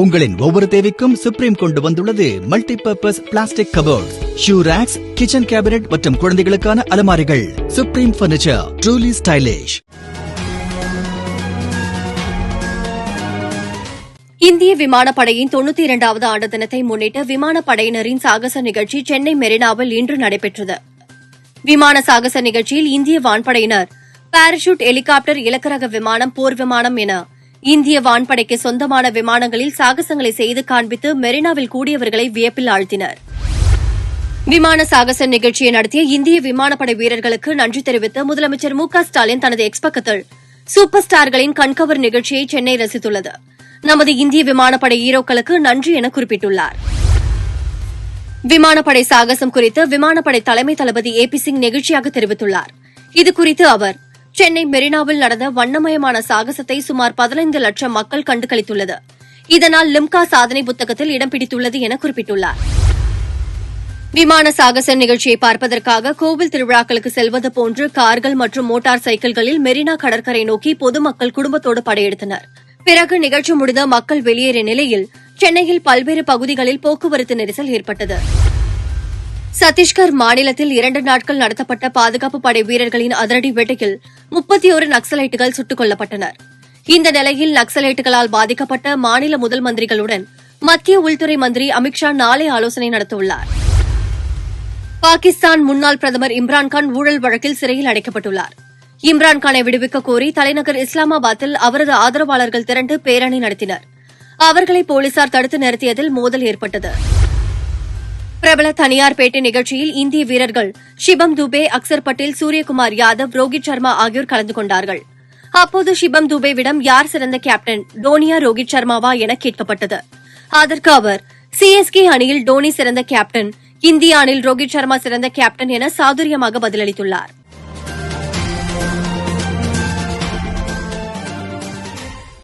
உங்களின் ஒவ்வொரு தேவைக்கும் சுப்ரீம் கொண்டு வந்துள்ளது multipurpose plastic cupboard shoe racks kitchen cabinet மற்றும் குழந்தைகளுக்கான அலமாரிகள். சுப்ரீம் பர்னிச்சர் ட்ரூலி ஸ்டைலிஷ் இந்திய விமானப்படையின் தொண்ணூத்தி இரண்டாவது ஆண்டு தினத்தை முன்னிட்டு விமானப்படையினரின் சாகச நிகழ்ச்சி சென்னை மெரினாவில் இன்று நடைபெற்றது. விமான சாகச நிகழ்ச்சியில் இந்திய வான்படையினர் பாராசூட் ஹெலிகாப்டர் இலக்கரக விமானம் போர் விமானம் என இந்திய வான்படைக்கு சொந்தமான விமானங்களில் சாகசங்களை செய்து காண்பித்து மெரினாவில் கூடியவர்களை வியப்பில் ஆழ்த்தினர். விமான சாகச நிகழ்ச்சியை நடத்திய இந்திய விமானப்படை வீரர்களுக்கு நன்றி தெரிவித்து முதலமைச்சர் மு க ஸ்டாலின் தனது எக்ஸ் பக்கத்தில் சூப்பர் ஸ்டார்களின் கண்கவர் நிகழ்ச்சியை சென்னை ரசித்துள்ளது. நமது இந்திய விமானப்படை ஹீரோக்களுக்கு நன்றி என குறிப்பிட்டுள்ளார். விமானப்படை சாகசம் குறித்து விமானப்படை தலைமை தளபதி ஏ பி சிங் நெகிழ்ச்சியாக தெரிவித்துள்ளார். இதுகுறித்து அவர் சென்னை மெரினாவில் நடந்த வண்ணமயமான சாகசத்தை சுமார் பதினைந்து லட்சம் மக்கள் கண்டுகளித்துள்ளது. இதனால் லிம்கா சாதனை புத்தகத்தில் இடம் பிடித்துள்ளது என குறிப்பிட்டுள்ளார். விமான சாகச நிகழ்ச்சியை பார்ப்பதற்காக கோவில் திருவிழாக்களுக்கு செல்வது போன்று கார்கள் மற்றும் மோட்டார் சைக்கிள்களில் மெரினா கடற்கரை நோக்கி பொதுமக்கள் குடும்பத்தோடு படையெடுத்தனர். பிறகு நிகழ்ச்சி முடிந்த மக்கள் வெளியேறிய நிலையில் சென்னையில் பல்வேறு பகுதிகளில் போக்குவரத்து நெரிசல் ஏற்பட்டது. சத்தீஸ்கர் மாநிலத்தில் இரண்டு நாட்கள் நடத்தப்பட்ட பாதுகாப்பு படை வீரர்களின் அதிரடி வேட்டையில் முப்பத்தி ஒரு நக்சலைட்டுகள் சுட்டுக் கொல்லப்பட்டனர் இந்த நிலையில் நக்சலைட்டுகளால் பாதிக்கப்பட்ட மாநில முதல் மந்திரிகளுடன் மத்திய உள்துறை மந்திரி அமித்ஷா நாளை ஆலோசனை நடத்தவுள்ளார். பாகிஸ்தான் முன்னாள் பிரதமர் இம்ரான்கான் ஊழல் வழக்கில் சிறையில் அடைக்கப்பட்டுள்ளார். இம்ரான்கானை விடுவிக்க கோரி தலைநகர் இஸ்லாமாபாத்தில் அவரது ஆதரவாளர்கள் திரண்டு பேரணி நடத்தினர். அவர்களை போலீசார் தடுத்து நிறுத்தியதில் மோதல் ஏற்பட்டது. பிரபல தனியார் பேட்டை நிகழ்ச்சியில் இந்திய வீரர்கள் ஷிபம் துபே அக்சர் பட்டேல் சூரியகுமார் யாதவ் ரோஹித் சர்மா ஆகியோர் கலந்து கொண்டார்கள். அப்போது ஷிபம் துபேவிடம் யார் சிறந்த கேப்டன் டோனியா ரோஹித் சர்மாவா என கேட்கப்பட்டது. அதற்கு அவர் சிஎஸ்கே அணியில் டோனி சிறந்த கேப்டன் இந்திய அணியில் ரோஹித் சர்மா சிறந்த கேப்டன் என சாதுரியமாக பதிலளித்துள்ளார்.